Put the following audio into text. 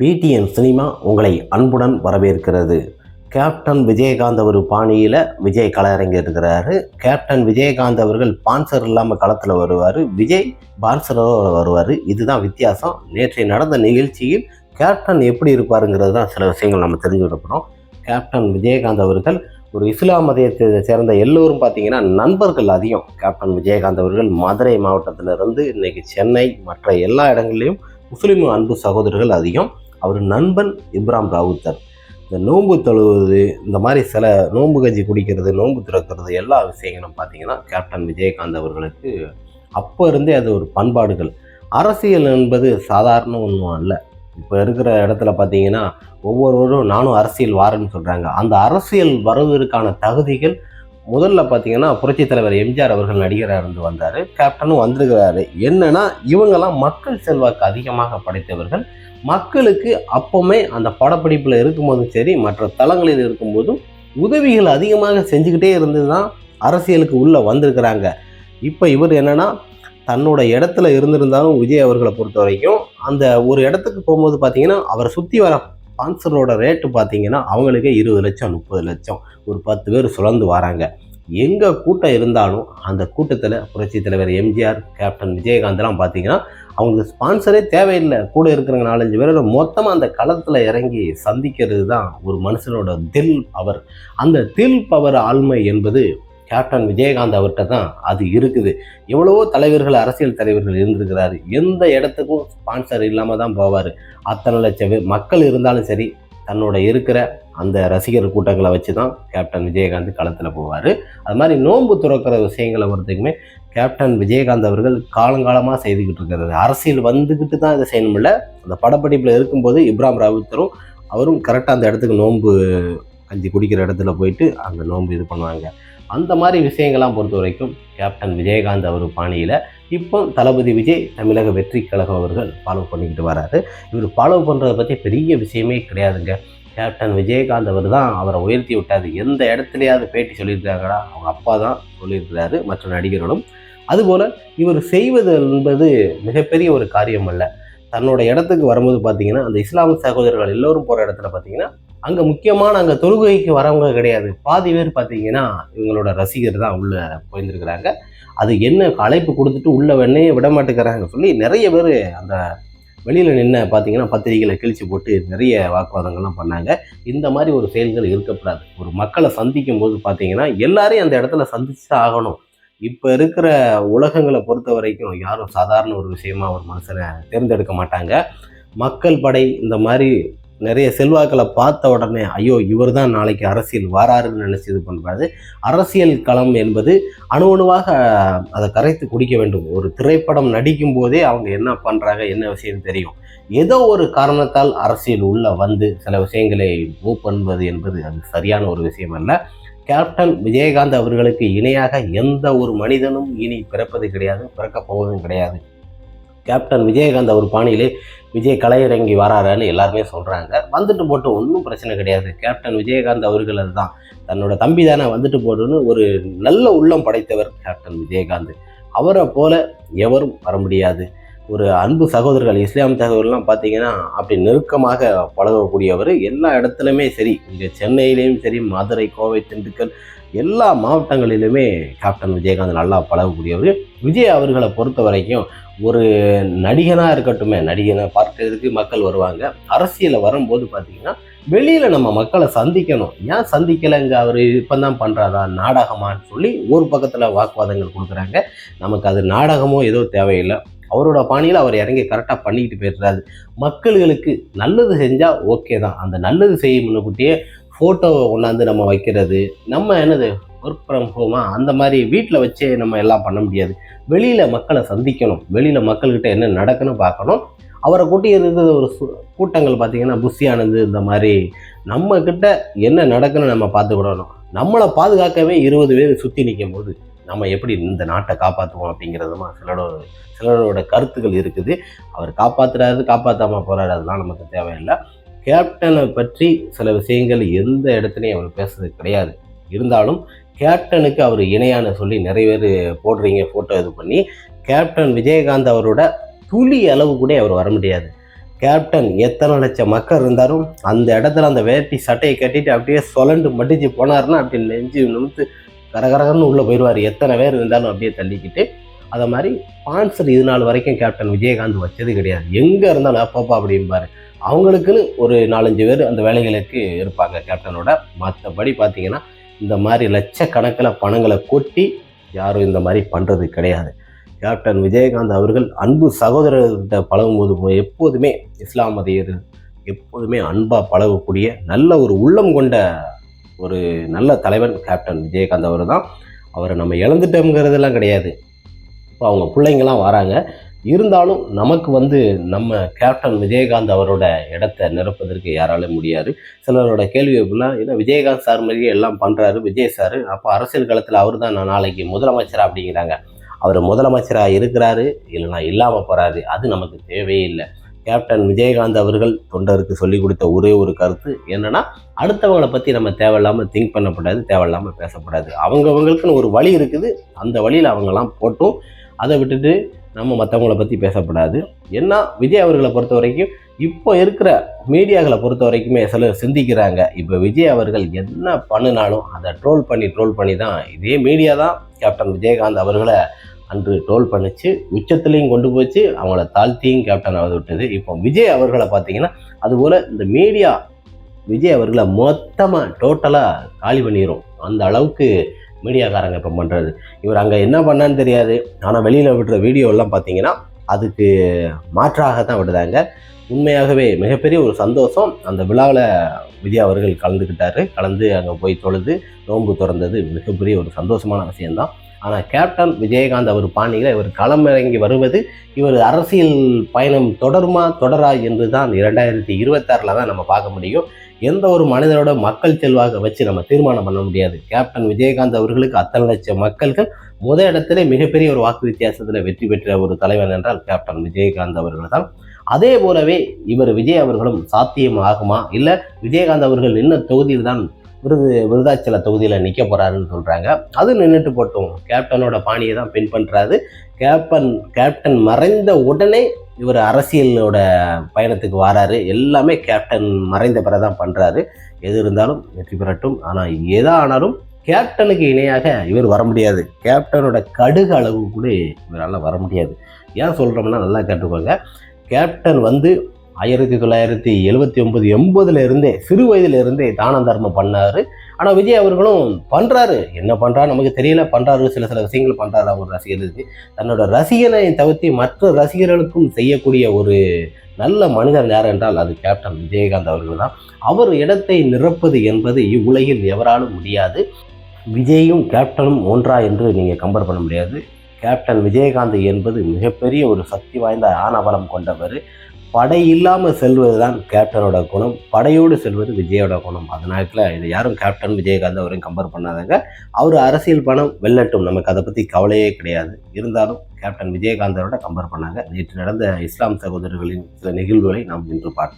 PTN cinema உங்களை அன்புடன் வரவேற்கிறது. கேப்டன் விஜயகாந்த் அவர் பாணியில் விஜய் களமிறங்கி இருக்கிறாரு கேப்டன் விஜயகாந்த் அவர்கள் பான்சர் இல்லாமல் களத்தில் வருவார். விஜய் பான்சரோட வருவார். இதுதான் வித்தியாசம். நேற்று நடந்த நிகழ்ச்சியில் கேப்டன் எப்படி இருப்பாருங்கிறது தான் சில விஷயங்கள் நம்ம தெரிஞ்சுக்கிட்டு கேப்டன் விஜயகாந்த் அவர்கள் ஒரு இஸ்லாம் மதத்தை சேர்ந்த எல்லோரும் பார்த்தீங்கன்னா நண்பர்கள் அதிகம். கேப்டன் விஜயகாந்த் அவர்கள் மதுரை மாவட்டத்திலிருந்து இன்றைக்கி சென்னை மற்ற எல்லா இடங்கள்லையும் முஸ்லீம் அன்பு சகோதரர்கள் அதிகம். அவர் நண்பன் இப்ராம் ராவுத்தர் இந்த நோன்பு தழுவுவது இந்த மாதிரி சில நோன்பு கஞ்சி குடிக்கிறது நோன்பு திறக்கிறது எல்லா விஷயங்களும் பார்த்தீங்கன்னா கேப்டன் விஜயகாந்த் அவர்களுக்கு அப்போ இருந்தே அது ஒரு பண்பாடுகள். அரசியல் என்பது சாதாரண ஒன்றும் அல்ல. இப்போ இருக்கிற இடத்துல பார்த்தீங்கன்னா ஒவ்வொருவரும் நானும் அரசியல் வாரன்னு சொல்கிறாங்க அந்த அரசியல் வருவதற்கான தகுதிகள் முதல்ல பார்த்தீங்கன்னா புரட்சி தலைவர் எம்ஜிஆர் அவர்கள் நடிகராக இருந்து வந்தார் கேப்டனும் வந்திருக்கிறாரு. என்னென்னா இவங்கெல்லாம் மக்கள் செல்வாக்கு அதிகமாக படைத்தவர்கள். மக்களுக்கு அப்போவுமே அந்த படப்பிடிப்பில் இருக்கும்போதும் சரி மற்ற தளங்களில் இருக்கும்போதும் உதவிகள் அதிகமாக செஞ்சுக்கிட்டே இருந்து தான் அரசியலுக்கு உள்ளே வந்திருக்கிறாங்க. இப்போ இவர் என்னன்னா தன்னோட இடத்துல இருந்திருந்தாலும் விஜய் அவர்களை பொறுத்த வரைக்கும் அந்த ஒரு இடத்துக்கு போகும்போது பார்த்தீங்கன்னா அவரை சுற்றி வர ஸ்பான்சரோட ரேட்டு பார்த்தீங்கன்னா அவங்களுக்கே இருபது லட்சம் முப்பது லட்சம் ஒரு பத்து பேர் சுழந்து வராங்க. எங்கே கூட்டம் இருந்தாலும் அந்த கூட்டத்தில் புரட்சி தலைவர் எம்ஜிஆர் கேப்டன் விஜயகாந்த்லாம் பார்த்தீங்கன்னா அவங்களுக்கு ஸ்பான்சரே தேவையில்லை. கூட இருக்கிறவங்க நாலஞ்சு பேரோட மொத்தமாக அந்த களத்தில் இறங்கி சந்திக்கிறது தான் ஒரு மனுஷனோட தில் பவர் அந்த தில் பவர் ஆழ்மை என்பது கேப்டன் விஜயகாந்த் அவர்கிட்ட தான் அது இருக்குது. எவ்வளவோ தலைவர்கள் அரசியல் தலைவர்கள் இருந்திருக்கிறாரு. எந்த இடத்துக்கும் ஸ்பான்சர் இல்லாமல் தான் போவார். அத்தனை லட்சம் பேர் மக்கள் இருந்தாலும் சரி தன்னோட இருக்கிற அந்த ரசிகர் கூட்டங்களை வச்சு தான் கேப்டன் விஜயகாந்த் களத்தில் போவார். அது மாதிரி நோன்பு துறக்கிற விஷயங்களை பொறுத்தக்குமே கேப்டன் விஜயகாந்த் அவர்கள் காலங்காலமாக செய்துக்கிட்டு இருக்கிறது. அரசியல் வந்துக்கிட்டு தான் இதை செய்யணும்ல அந்த படப்பிடிப்பில் இருக்கும்போது இப்ராம் ராவுத்தரும் அவரும் கரெக்டாக அந்த இடத்துக்கு நோன்பு கஞ்சி குடிக்கிற இடத்துல போயிட்டு அந்த நோன்பு இது பண்ணுவாங்க. அந்த மாதிரி விஷயங்கள்லாம் பொறுத்த வரைக்கும் கேப்டன் விஜயகாந்த் அவர் பாணியில் இப்போ தளபதி விஜய் தமிழக வெற்றி கழகம் அவர்கள் ஃபாலோ பண்ணிக்கிட்டு வராரு. இவர் ஃபாலோ பண்ணுறதை பற்றி பெரிய விஷயமே கிடையாதுங்க. கேப்டன் விஜயகாந்த் அவர் தான் அவரை உயர்த்தி விட்டார். எந்த இடத்துலையாவது பேட்டி சொல்லியிருக்காங்களா அவங்க அப்பா தான் சொல்லியிருக்கிறாரு மற்ற நடிகர்களும். அதுபோல் இவர் செய்வது என்பது மிகப்பெரிய ஒரு காரியம் அல்ல. தன்னோட இடத்துக்கு வரும்போது பார்த்தீங்கன்னா அந்த இஸ்லாம் சகோதரர்கள் எல்லோரும் போகிற இடத்துல பார்த்தீங்கன்னா அங்கே முக்கியமான அங்கே தொழுகைக்கு வரவங்க கிடையாது. பாதி பேர் பார்த்தீங்கன்னா இவங்களோட ரசிகர் தான் உள்ளே போயிருந்துருக்கிறாங்க அது என்ன அழைப்பு கொடுத்துட்டு உள்ள வெண்ணே விட மாட்டேங்கிறாங்க சொல்லி நிறைய பேர் அந்த வெளியில் நின்று பார்த்தீங்கன்னா பத்திரிகைகளை கிழிச்சு போட்டு நிறைய வாக்குவாதங்கள்லாம் பண்ணாங்க. இந்த மாதிரி ஒரு செயல்கள் இருக்கக்கூடாது. ஒரு மக்களை சந்திக்கும் போது பார்த்தீங்கன்னா எல்லாரையும் அந்த இடத்துல சந்திச்சு தான் ஆகணும். இப்போ இருக்கிற உலகங்களை பொறுத்த வரைக்கும் யாரும் சாதாரண ஒரு விஷயமா ஒரு மனுஷனை தேர்ந்தெடுக்க மாட்டாங்க. மக்கள் படை இந்த மாதிரி நிறைய செல்வாக்களை பார்த்த உடனே ஐயோ இவர் தான் நாளைக்கு அரசியல் வராருன்னு நினச்சி இது பண்ணுறாரு அரசியல் களம் என்பது அணு அணுவாக அதை கரைத்து குடிக்க வேண்டும். ஒரு திரைப்படம் நடிக்கும் போதே அவங்க என்ன பண்ணுறாங்க என்ன விஷயம் தெரியும். ஏதோ ஒரு காரணத்தால் அரசியல் உள்ள வந்து சில விஷயங்களை மூவ் பண்ணுவது என்பது அது சரியான ஒரு விஷயம் அல்ல. கேப்டன் விஜயகாந்த் அவர்களுக்கு இணையாக எந்த ஒரு மனிதனும் இனி பிறப்பது கிடையாது பிறக்கப் போவதும் கிடையாது. கேப்டன் விஜயகாந்த் அவர் பாணியிலே விஜய் கலையிறங்கி வராருன்னு எல்லாருமே சொல்கிறாங்க வந்துட்டு போட்டு ஒன்றும் பிரச்சனை கிடையாது. கேப்டன் விஜயகாந்த் அவர்கள் அதுதான் தன்னோட தம்பி தானே வந்துட்டு போட்டுன்னு ஒரு நல்ல உள்ளம் படைத்தவர் கேப்டன் விஜயகாந்த். அவரை போல எவரும் வர முடியாது. ஒரு அன்பு சகோதரர்கள் இஸ்லாம் சகோதரர்லாம் பார்த்தீங்கன்னா அப்படி நெருக்கமாக பழகக்கூடியவர். எல்லா இடத்துலையுமே சரி இங்கே சென்னையிலையும் சரி மதுரை கோவை திண்டுக்கல் எல்லா மாவட்டங்களிலுமே கேப்டன் விஜயகாந்த் நல்லா பழகக்கூடியவர். விஜய் அவர்களை பொறுத்த வரைக்கும் ஒரு நடிகனாக இருக்கட்டுமே நடிகனை பார்க்கறதுக்கு மக்கள் வருவாங்க. அரசியலில் வரும்போது பார்த்தீங்கன்னா வெளியில் நம்ம மக்களை சந்திக்கணும். ஏன் சந்திக்கலைங்க அவர்? இப்போ தான் பண்ணுறாரா நாடகமான்னு சொல்லி ஒரு பக்கத்தில் வாக்குவாதங்கள் கொடுக்குறாங்க. நமக்கு அது நாடகமோ ஏதோ தேவையில்லை. அவரோட பாணியில் அவர் இறங்கி கரெக்டாக பண்ணிக்கிட்டு போயிடுறாரு. மக்களுக்கு நல்லது செஞ்சால் ஓகே தான். அந்த நல்லது செய்ய முன்னக்கூட்டியே ஃபோட்டோவை கொண்டாந்து நம்ம வைக்கிறது. நம்ம என்னது ஒர்க் ஃப்ரம் ஹோமா அந்த மாதிரி வீட்டில் வச்சே நம்ம எல்லாம் பண்ண முடியாது. வெளியில் மக்களை சந்திக்கணும். வெளியில் மக்கள்கிட்ட என்ன நடக்குன்னு பார்க்கணும். அவரை கூட்டி இருந்த ஒரு சு- கூட்டங்கள் பார்த்தீங்கன்னா புஷி இந்த மாதிரி நம்மக்கிட்ட என்ன நடக்குன்னு நம்ம பார்த்துக்கிடணும். நம்மளை பாதுகாக்கவே இருபது பேர் சுற்றி நிற்கும் போது நம்ம எப்படி இந்த நாட்டை காப்பாற்றுவோம் அப்படிங்கிறதுமா சிலரோட சிலரோட கருத்துக்கள் இருக்குது. அவர் காப்பாத்துறாரு காப்பாற்றாமல் போகிறாரு அதெல்லாம் நமக்கு தேவையில்லை. கேப்டனை பற்றி சில விஷயங்கள் எந்த இடத்துலையும் அவர் பேசுறது கிடையாது. இருந்தாலும் கேப்டனுக்கு அவர் இணையான சொல்லி நிறைய பேர் போடுறீங்க ஃபோட்டோ இது பண்ணி. கேப்டன் விஜயகாந்த் அவரோட துளி அளவு கூட அவர் வர முடியாது. கேப்டன் எத்தனை லட்சம் மக்கள் இருந்தாலும் அந்த இடத்துல அந்த வேட்டி சட்டையை கட்டிட்டு அப்படியே சொலண்டு மடிச்சு போனாருன்னா அப்படி நெஞ்சு நிமித்து கரகரகன்னு உள்ளே போயிடுவார். எத்தனை பேர் இருந்தாலும் அப்படியே தள்ளிக்கிட்டு அதை மாதிரி ஸ்பான்சர் இது நாள் வரைக்கும் கேப்டன் விஜயகாந்த் வச்சது கிடையாது. எங்கே இருந்தாலும் அப்பப்பா அப்படிம்பார். அவங்களுக்குன்னு ஒரு நாலஞ்சு பேர் அந்த வேலைகளுக்கு இருப்பாங்க கேப்டனோட மற்றபடி பார்த்தீங்கன்னா இந்த மாதிரி லட்சக்கணக்கில் பணங்களை கொட்டி யாரும் இந்த மாதிரி பண்ணுறது கிடையாது. கேப்டன் விஜயகாந்த் அவர்கள் அன்பு சகோதரர்கிட்ட பழகும்போது எப்போதுமே இஸ்லாம் மதியர் எப்போதுமே அன்பாக பழகக்கூடிய நல்ல ஒரு உள்ளம் கொண்ட ஒரு நல்ல தலைவன் கேப்டன் விஜயகாந்த் அவர் தான் அவரை நம்ம இழந்துட்டோங்கிறதெல்லாம் கிடையாது. இப்போ அவங்க பிள்ளைங்களாம் வராங்க. இருந்தாலும் நமக்கு வந்து நம்ம கேப்டன் விஜயகாந்த் அவரோட இடத்த நிரப்பதற்கு யாராலும் முடியாது. சிலரோட கேள்வி எப்படின்னா ஏன்னா விஜயகாந்த் சார் மாதிரியே எல்லாம் பண்ணுறாரு விஜய் சார் அப்போ அரசியல் களத்தில் அவர் தான் நான் நாளைக்கு முதலமைச்சரா அப்படிங்கிறாங்க. அவர் முதலமைச்சராக இருக்கிறாரு இல்லைனா இல்லாமல் போகிறாரு அது நமக்கு தேவையே இல்லை. கேப்டன் விஜயகாந்த் அவர்கள் தொண்டருக்கு சொல்லிக் கொடுத்த ஒரே ஒரு கருத்து என்னென்னா அடுத்தவங்களை பற்றி நம்ம தேவையில்லாமல் திங்க் பண்ணக்கூடாது தேவையில்லாமல் பேசக்கூடாது. அவங்கவங்களுக்குன்னு ஒரு வழி இருக்குது. அந்த வழியில் அவங்கெல்லாம் போட்டும். அதை விட்டுட்டு நம்ம மற்றவங்கள பற்றி பேசக்கூடாது. என்ன விஜய் அவர்களை பொறுத்த வரைக்கும் இப்போ இருக்கிற மீடியாக்களை பொறுத்த வரைக்குமே சிலர் சிந்திக்கிறாங்க. இப்போ விஜய் அவர்கள் என்ன பண்ணினாலும் அதை ட்ரோல் பண்ணி ட்ரோல் பண்ணி தான் இதே மீடியா தான் கேப்டன் விஜயகாந்த் அவர்களை அன்று ட்ரோல் பண்ணிச்சு உச்சத்துலேயும் கொண்டு போச்சு அவங்கள தாழ்த்தியும் கேப்டன் ஆக விட்டது. இப்போ விஜய் அவர்களை பார்த்தீங்கன்னா அதுபோல் இந்த மீடியா விஜய் அவர்களை மொத்தமாக டோட்டலாக காலி பண்ணிடும் அந்த அளவுக்கு மீடியாக்காரங்க இப்போ பண்ணுறது இவர் அங்கே என்ன பண்ணான்னு தெரியாது. ஆனால் வெளியில் விடுற வீடியோலாம் பார்த்தீங்கன்னா அதுக்கு மாற்றாக தான் விடுதாங்க உண்மையாகவே மிகப்பெரிய ஒரு சந்தோஷம். அந்த விழாவில் விஜய் அவர்கள் கலந்துக்கிட்டாரு. கலந்து அங்கே போய் தொழுது நோன்பு திறந்தது மிகப்பெரிய ஒரு சந்தோஷமான விஷயம்தான். ஆனால் கேப்டன் விஜயகாந்த் அவர் பாணியில் இவர் களமிறங்கி வருவது இவர் அரசியல் பயணம் தொடருமா தொடரா என்று தான் இரண்டாயிரத்தி இருபத்தாறில் தான் நம்ம பார்க்க முடியும். எந்த ஒரு மனிதனோட மக்கள் செல்வாக வச்சு நம்ம தீர்மானம் பண்ண முடியாது. கேப்டன் விஜயகாந்த் அவர்களுக்கு அத்தனை லட்சம் மக்கள்கள் முத இடத்துல மிகப்பெரிய ஒரு வாக்கு வித்தியாசத்தில் வெற்றி பெற்ற ஒரு தலைவன் என்றால் கேப்டன் விஜயகாந்த் அவர்கள் தான் அதே போலவே இவர் விஜய் அவர்களும் சாத்தியம் ஆகுமா? இல்லை விஜயகாந்த் அவர்கள் என்ன தொகுதியில் தான் விருது விருதாச்சல தொகுதியில் நிற்க போகிறாருன்னு சொல்கிறாங்க அது நின்றுட்டு போட்டோம். கேப்டனோட பாணியை தான் பின் பண்ணுறாரு கேப்டன் கேப்டன் மறைந்த உடனே இவர் அரசியலோட பயணத்துக்கு வராரு. எல்லாமே கேப்டன் மறைந்த பிறகு தான் பண்ணுறாரு எது இருந்தாலும் வெற்றி பெறட்டும். ஆனால் எதா ஆனாலும் கேப்டனுக்கு இணையாக இவர் வர முடியாது. கேப்டனோட கடுகு அளவு கூட இவரால் வர முடியாது. ஏன் சொல்கிறோம்னா நல்லா கேட்டுக்கோங்க. கேப்டன் வந்து ஆயிரத்தி தொள்ளாயிரத்தி எழுபத்தி ஒன்பது எண்பதுலேருந்தே சிறு வயதிலிருந்தே தான தர்மம் பண்ணாரு. ஆனால் விஜய் அவர்களும் பண்ணுறாரு என்ன பண்ணுறாரு நமக்கு தெரியல. பண்ணுறாரு சில சில விஷயங்கள் பண்ணுறாரு அவர் ரசிகர்களுக்கு தன்னோட ரசிகனை தவிர்த்து மற்ற ரசிகர்களுக்கும் செய்யக்கூடிய ஒரு நல்ல மனிதர் யார் என்றால் அது கேப்டன் விஜயகாந்த் அவர்கள் தான். அவர் இடத்தை நிரப்பது என்பது இவ்வுலகில் எவராலும் முடியாது. விஜயும் கேப்டனும் ஒன்றா என்று நீங்கள் கம்பேர் பண்ண முடியாது. கேப்டன் விஜயகாந்த் என்பது மிகப்பெரிய ஒரு சக்தி வாய்ந்த ஆணவலம் கொண்டவர். படை இல்லாமல் செல்வது தான் கேப்டனோட குணம். படையோடு செல்வது விஜயோட குணம். அதனால இதை யாரும் கேப்டன் விஜயகாந்த் அவரையும் கம்பேர் பண்ணாதாங்க. அவர் அரசியல் பணம் வெல்லட்டும். நமக்கு அதை பற்றி கவலையே கிடையாது. இருந்தாலும் கேப்டன் விஜயகாந்தரோட கம்பேர் பண்ணாங்க. நேற்று நடந்த இஸ்லாம் சகோதரர்களின் சில நிகழ்வுகளை நாம் இன்று பார்த்தோம்